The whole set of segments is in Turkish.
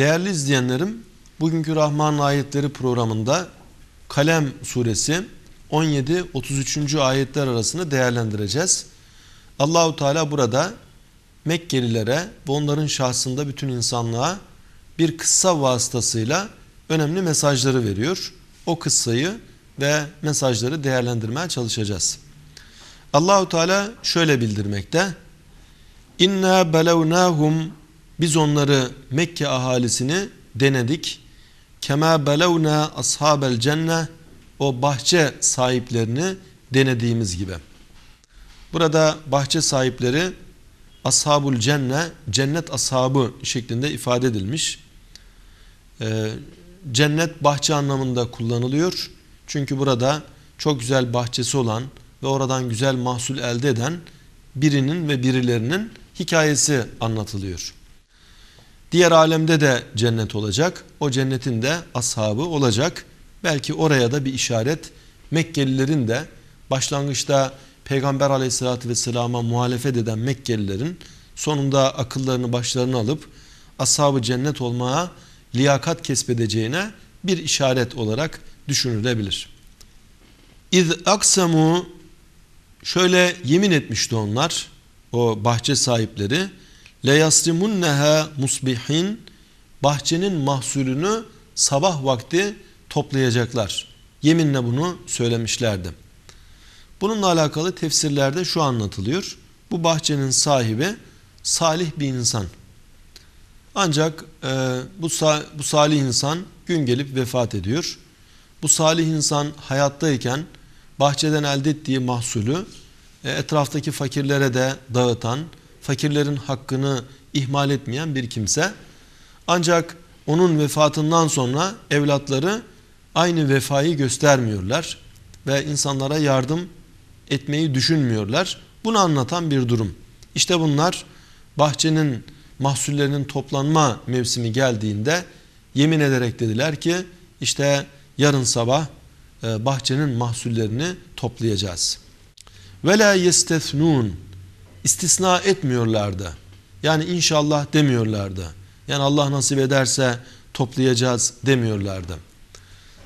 Değerli izleyenlerim, bugünkü Rahman ayetleri programında Kalem suresi 17-33. ayetler arasında değerlendireceğiz. Allahu Teala burada Mekkelilere ve onların şahsında bütün insanlığa bir kıssa vasıtasıyla önemli mesajları veriyor. O kıssayı ve mesajları değerlendirmeye çalışacağız. Allahu Teala şöyle bildirmekte. İnna belevnahum biz onları Mekke ahalisini denedik. Kema belevna ashabel cenne o bahçe sahiplerini denediğimiz gibi. Burada bahçe sahipleri ashabul cenne, cennet ashabı şeklinde ifade edilmiş. Ee, cennet bahçe anlamında kullanılıyor. Çünkü burada çok güzel bahçesi olan ve oradan güzel mahsul elde eden birinin ve birilerinin hikayesi anlatılıyor. Diğer alemde de cennet olacak. O cennetin de ashabı olacak. Belki oraya da bir işaret Mekkelilerin de başlangıçta Peygamber aleyhissalatü vesselama muhalefet eden Mekkelilerin sonunda akıllarını başlarına alıp ashabı cennet olmaya liyakat kesbedeceğine bir işaret olarak düşünülebilir. İz aksamu şöyle yemin etmişti onlar o bahçe sahipleri yasrimunneha musbihin bahçenin mahsulünü sabah vakti toplayacaklar. Yeminle bunu söylemişlerdi. Bununla alakalı tefsirlerde şu anlatılıyor. Bu bahçenin sahibi salih bir insan. Ancak e, bu, bu salih insan gün gelip vefat ediyor. Bu salih insan hayattayken bahçeden elde ettiği mahsulü e, etraftaki fakirlere de dağıtan, fakirlerin hakkını ihmal etmeyen bir kimse. Ancak onun vefatından sonra evlatları aynı vefayı göstermiyorlar ve insanlara yardım etmeyi düşünmüyorlar. Bunu anlatan bir durum. İşte bunlar bahçenin mahsullerinin toplanma mevsimi geldiğinde yemin ederek dediler ki işte yarın sabah e, bahçenin mahsullerini toplayacağız. Ve la yestefnun istisna etmiyorlardı. Yani inşallah demiyorlardı. Yani Allah nasip ederse toplayacağız demiyorlardı.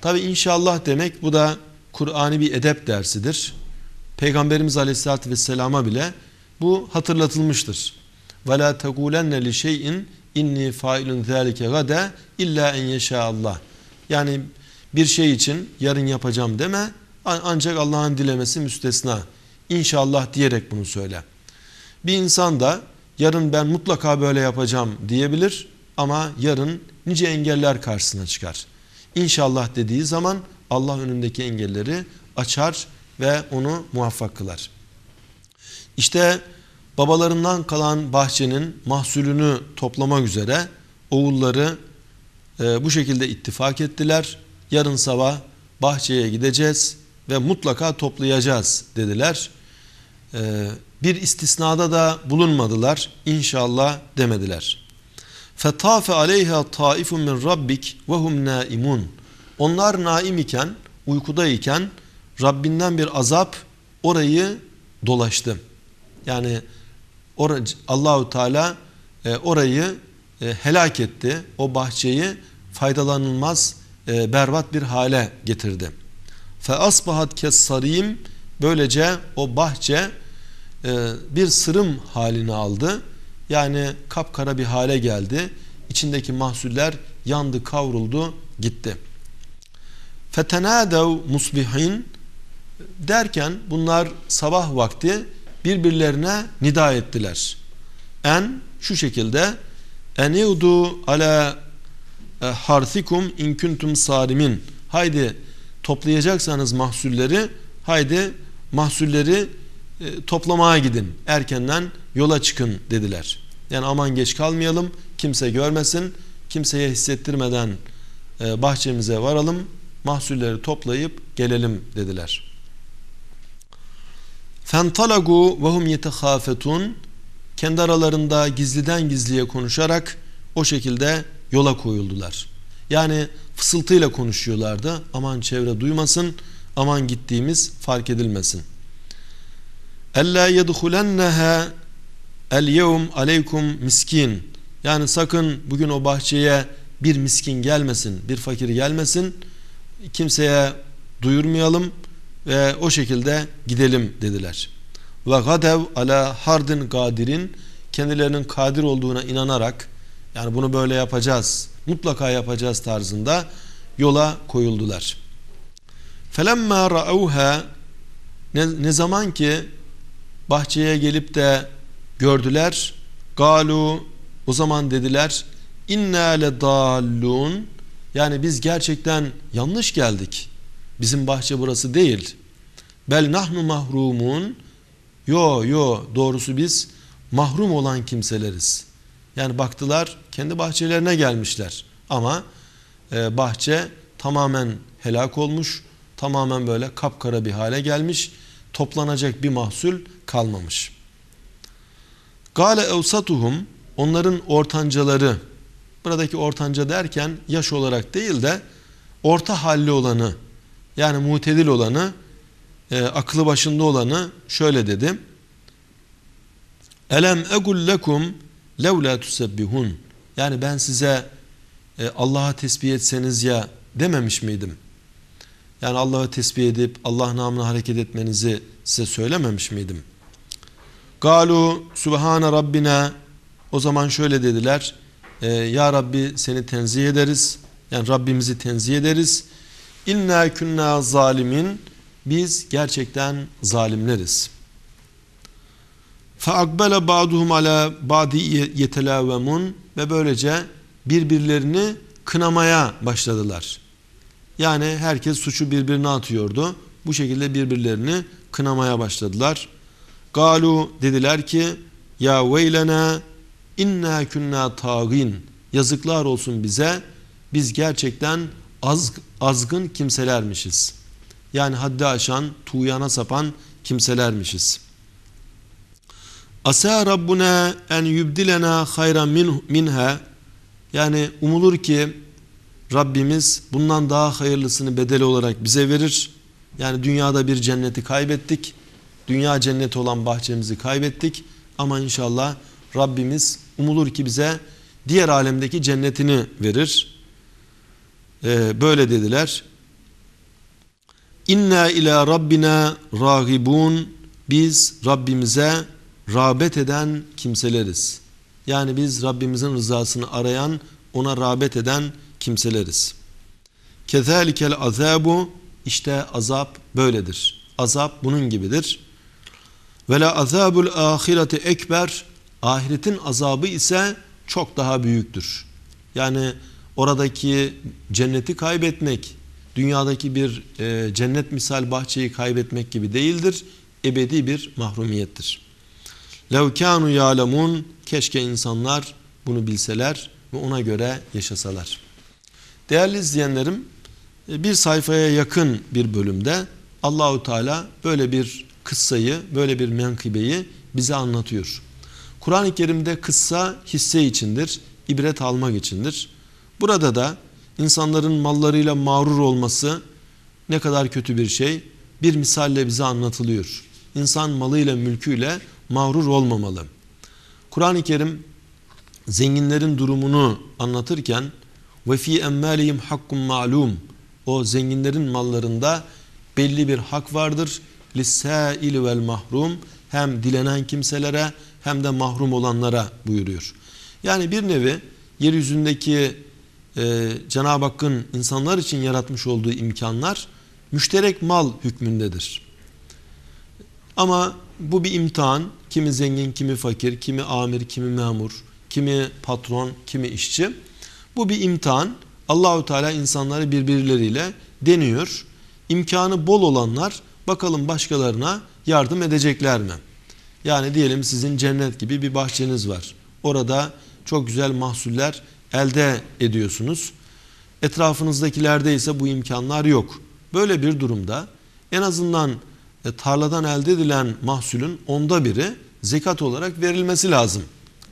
Tabi inşallah demek bu da Kur'an'i bir edep dersidir. Peygamberimiz Aleyhisselatü Vesselam'a bile bu hatırlatılmıştır. وَلَا تَقُولَنَّ لِشَيْءٍ inni failun zâlike gade illa en yeşâ Allah. Yani bir şey için yarın yapacağım deme ancak Allah'ın dilemesi müstesna. İnşallah diyerek bunu söyle. Bir insan da yarın ben mutlaka böyle yapacağım diyebilir ama yarın nice engeller karşısına çıkar. İnşallah dediği zaman Allah önündeki engelleri açar ve onu muvaffak kılar. İşte babalarından kalan bahçenin mahsulünü toplamak üzere oğulları e, bu şekilde ittifak ettiler. Yarın sabah bahçeye gideceğiz ve mutlaka toplayacağız dediler. E, bir istisnada da bulunmadılar. İnşallah demediler. Fetafe aleyha taifun min rabbik ve hum naimun. Onlar naim iken, uykudayken Rabbinden bir azap orayı dolaştı. Yani Allahu Teala e, orayı e, helak etti. O bahçeyi faydalanılmaz e, berbat bir hale getirdi. Fe asbahat kessarim böylece o bahçe bir sırım halini aldı. Yani kapkara bir hale geldi. İçindeki mahsuller yandı, kavruldu, gitti. Fetenadev musbihin derken bunlar sabah vakti birbirlerine nida ettiler. En şu şekilde eniudu ala e, harsikum in kuntum sarimin. Haydi toplayacaksanız mahsulleri haydi mahsulleri e, toplamaya gidin. Erkenden yola çıkın dediler. Yani aman geç kalmayalım. Kimse görmesin. Kimseye hissettirmeden e, bahçemize varalım. Mahsulleri toplayıp gelelim dediler. Fentalagu ve hum yetehafetun kendi aralarında gizliden gizliye konuşarak o şekilde yola koyuldular. Yani fısıltıyla konuşuyorlardı. Aman çevre duymasın, aman gittiğimiz fark edilmesin. Ella yedhulenneha el yevm aleykum miskin. Yani sakın bugün o bahçeye bir miskin gelmesin, bir fakir gelmesin. Kimseye duyurmayalım ve o şekilde gidelim dediler. Ve gadev ala hardin kadirin kendilerinin kadir olduğuna inanarak yani bunu böyle yapacağız, mutlaka yapacağız tarzında yola koyuldular. Felemma ra'uha ne, ne zaman ki bahçeye gelip de gördüler galu o zaman dediler inna le dallun yani biz gerçekten yanlış geldik. Bizim bahçe burası değil. Bel nahnu mahrumun. Yo yo doğrusu biz mahrum olan kimseleriz. Yani baktılar kendi bahçelerine gelmişler. Ama e, bahçe tamamen helak olmuş. Tamamen böyle kapkara bir hale gelmiş. Toplanacak bir mahsul kalmamış. Gale evsatuhum onların ortancaları buradaki ortanca derken yaş olarak değil de orta halli olanı yani mutedil olanı e, aklı başında olanı şöyle dedi. Elem egul lekum levla tusebbihun. Yani ben size e, Allah'a tesbih etseniz ya dememiş miydim? Yani Allah'ı tesbih edip Allah namına hareket etmenizi size söylememiş miydim? Galu Subhane Rabbina o zaman şöyle dediler. Ee, ya Rabbi seni tenzih ederiz. Yani Rabbimizi tenzih ederiz. İnna künna zalimin biz gerçekten zalimleriz. Feakbele ba'duhum ala ba'di yetelavemun ve böylece birbirlerini kınamaya başladılar. Yani herkes suçu birbirine atıyordu. Bu şekilde birbirlerini kınamaya başladılar. Galu dediler ki ya veylena inna kunna tagin yazıklar olsun bize biz gerçekten az, azgın kimselermişiz. Yani haddi aşan, tuğyana sapan kimselermişiz. Asa Rabbuna en yubdilena hayran min, minha yani umulur ki Rabbimiz bundan daha hayırlısını bedeli olarak bize verir. Yani dünyada bir cenneti kaybettik. Dünya cenneti olan bahçemizi kaybettik. Ama inşallah Rabbimiz umulur ki bize diğer alemdeki cennetini verir. Ee, böyle dediler. İnna ila rabbina ragibun. Biz Rabbimize rağbet eden kimseleriz. Yani biz Rabbimizin rızasını arayan, ona rağbet eden kimseleriz. Kezalikel azabu işte azap böyledir. Azap bunun gibidir. Ve la azabul ahireti ekber ahiretin azabı ise çok daha büyüktür. Yani oradaki cenneti kaybetmek, dünyadaki bir e, cennet misal bahçeyi kaybetmek gibi değildir. Ebedi bir mahrumiyettir. Lev kanu ya'lemun keşke insanlar bunu bilseler ve ona göre yaşasalar. Değerli izleyenlerim, e, bir sayfaya yakın bir bölümde Allahu Teala böyle bir kıssayı, böyle bir menkıbeyi bize anlatıyor. Kur'an-ı Kerim'de kıssa hisse içindir, ibret almak içindir. Burada da insanların mallarıyla mağrur olması ne kadar kötü bir şey bir misalle bize anlatılıyor. İnsan malıyla mülküyle mağrur olmamalı. Kur'an-ı Kerim zenginlerin durumunu anlatırken ve fi emmalihim hakkun ma'lum o zenginlerin mallarında belli bir hak vardır. Lissail vel mahrum hem dilenen kimselere hem de mahrum olanlara buyuruyor. Yani bir nevi yeryüzündeki e, Cenab-ı Hakk'ın insanlar için yaratmış olduğu imkanlar müşterek mal hükmündedir. Ama bu bir imtihan. Kimi zengin, kimi fakir, kimi amir, kimi memur, kimi patron, kimi işçi. Bu bir imtihan. Allahu Teala insanları birbirleriyle deniyor. İmkanı bol olanlar bakalım başkalarına yardım edecekler mi? Yani diyelim sizin cennet gibi bir bahçeniz var. Orada çok güzel mahsuller elde ediyorsunuz. Etrafınızdakilerde ise bu imkanlar yok. Böyle bir durumda en azından e, tarladan elde edilen mahsulün onda biri zekat olarak verilmesi lazım.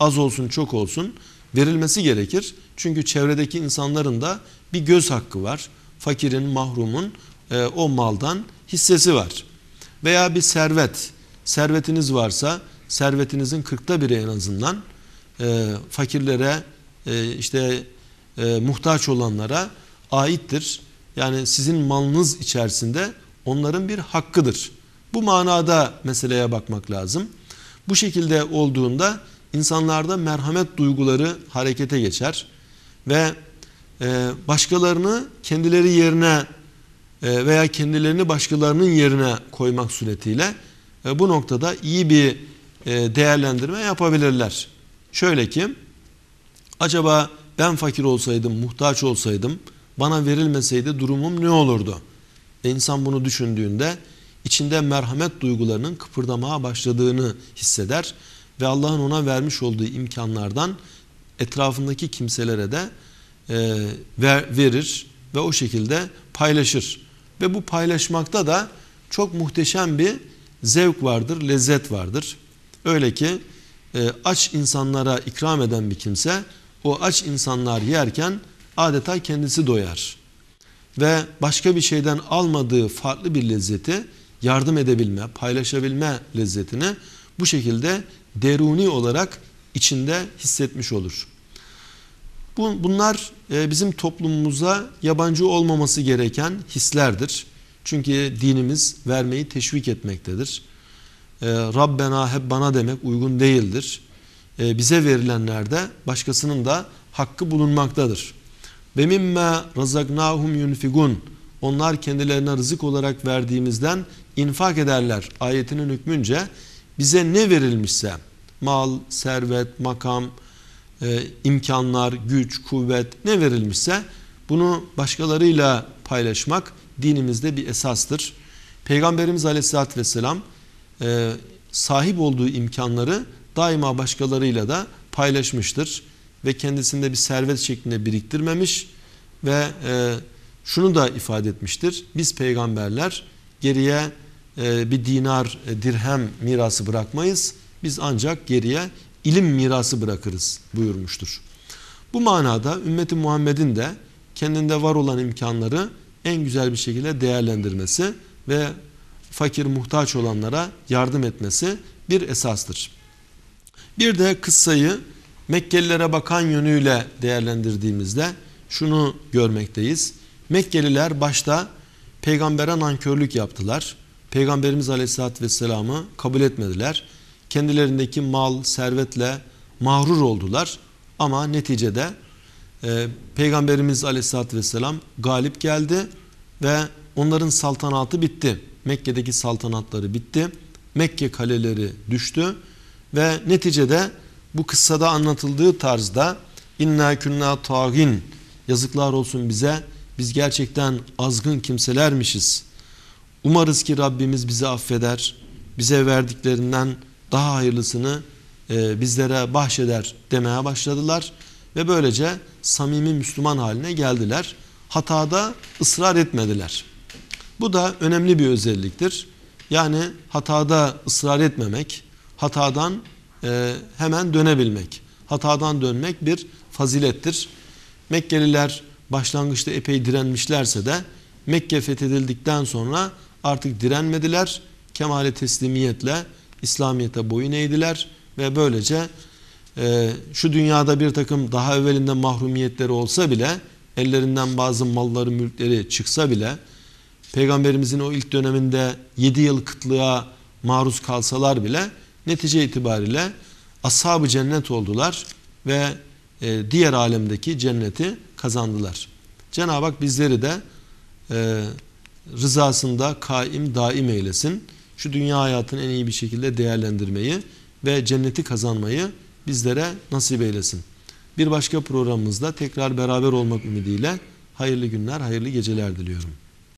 Az olsun çok olsun verilmesi gerekir. Çünkü çevredeki insanların da bir göz hakkı var. Fakirin, mahrumun e, o maldan hissesi var. Veya bir servet, servetiniz varsa servetinizin kırkta biri en azından e, fakirlere, e, işte e, muhtaç olanlara aittir. Yani sizin malınız içerisinde onların bir hakkıdır. Bu manada meseleye bakmak lazım. Bu şekilde olduğunda insanlarda merhamet duyguları harekete geçer ve e, başkalarını kendileri yerine e, veya kendilerini başkalarının yerine koymak suretiyle e, bu noktada iyi bir değerlendirme yapabilirler. Şöyle ki acaba ben fakir olsaydım, muhtaç olsaydım bana verilmeseydi durumum ne olurdu? E insan bunu düşündüğünde içinde merhamet duygularının kıpırdamaya başladığını hisseder ve Allah'ın ona vermiş olduğu imkanlardan etrafındaki kimselere de e, ver, verir ve o şekilde paylaşır. Ve bu paylaşmakta da çok muhteşem bir zevk vardır, lezzet vardır. Öyle ki e, aç insanlara ikram eden bir kimse o aç insanlar yerken adeta kendisi doyar. Ve başka bir şeyden almadığı farklı bir lezzeti yardım edebilme, paylaşabilme lezzetini bu şekilde deruni olarak içinde hissetmiş olur. Bunlar e, bizim toplumumuza yabancı olmaması gereken hislerdir. Çünkü dinimiz vermeyi teşvik etmektedir. E, Rabbena hep bana demek uygun değildir. E, bize verilenlerde başkasının da hakkı bulunmaktadır. Ve mimme razaknahum yunfigun. Onlar kendilerine rızık olarak verdiğimizden infak ederler. Ayetinin hükmünce bize ne verilmişse mal, servet, makam, e, imkanlar, güç, kuvvet ne verilmişse bunu başkalarıyla paylaşmak dinimizde bir esastır. Peygamberimiz Aleyhisselatü Vesselam e, sahip olduğu imkanları daima başkalarıyla da paylaşmıştır ve kendisinde bir servet şeklinde biriktirmemiş ve e, şunu da ifade etmiştir. Biz peygamberler geriye e, bir dinar, e, dirhem mirası bırakmayız. Biz ancak geriye ilim mirası bırakırız buyurmuştur. Bu manada ümmeti Muhammed'in de kendinde var olan imkanları en güzel bir şekilde değerlendirmesi ve fakir muhtaç olanlara yardım etmesi bir esastır. Bir de kıssayı Mekkelilere bakan yönüyle değerlendirdiğimizde şunu görmekteyiz. Mekkeliler başta peygambere nankörlük yaptılar. Peygamberimiz Aleyhisselatü Vesselam'ı kabul etmediler. Kendilerindeki mal, servetle mağrur oldular. Ama neticede e, Peygamberimiz Aleyhisselatü Vesselam galip geldi ve onların saltanatı bitti. Mekke'deki saltanatları bitti. Mekke kaleleri düştü ve neticede bu kıssada anlatıldığı tarzda inna kunna tagin yazıklar olsun bize biz gerçekten azgın kimselermişiz. Umarız ki Rabbimiz bizi affeder. Bize verdiklerinden daha hayırlısını e, bizlere bahşeder demeye başladılar. Ve böylece samimi Müslüman haline geldiler. Hatada ısrar etmediler. Bu da önemli bir özelliktir. Yani hatada ısrar etmemek, hatadan e, hemen dönebilmek. Hatadan dönmek bir fazilettir. Mekkeliler başlangıçta epey direnmişlerse de Mekke fethedildikten sonra artık direnmediler. Kemale teslimiyetle İslamiyet'e boyun eğdiler ve böylece e, şu dünyada bir takım daha evvelinde mahrumiyetleri olsa bile ellerinden bazı malları mülkleri çıksa bile Peygamberimizin o ilk döneminde 7 yıl kıtlığa maruz kalsalar bile netice itibariyle ashab-ı cennet oldular ve e, diğer alemdeki cenneti kazandılar. Cenab-ı Hak bizleri de e, rızasında kaim daim eylesin. Şu dünya hayatını en iyi bir şekilde değerlendirmeyi ve cenneti kazanmayı bizlere nasip eylesin. Bir başka programımızda tekrar beraber olmak ümidiyle hayırlı günler, hayırlı geceler diliyorum.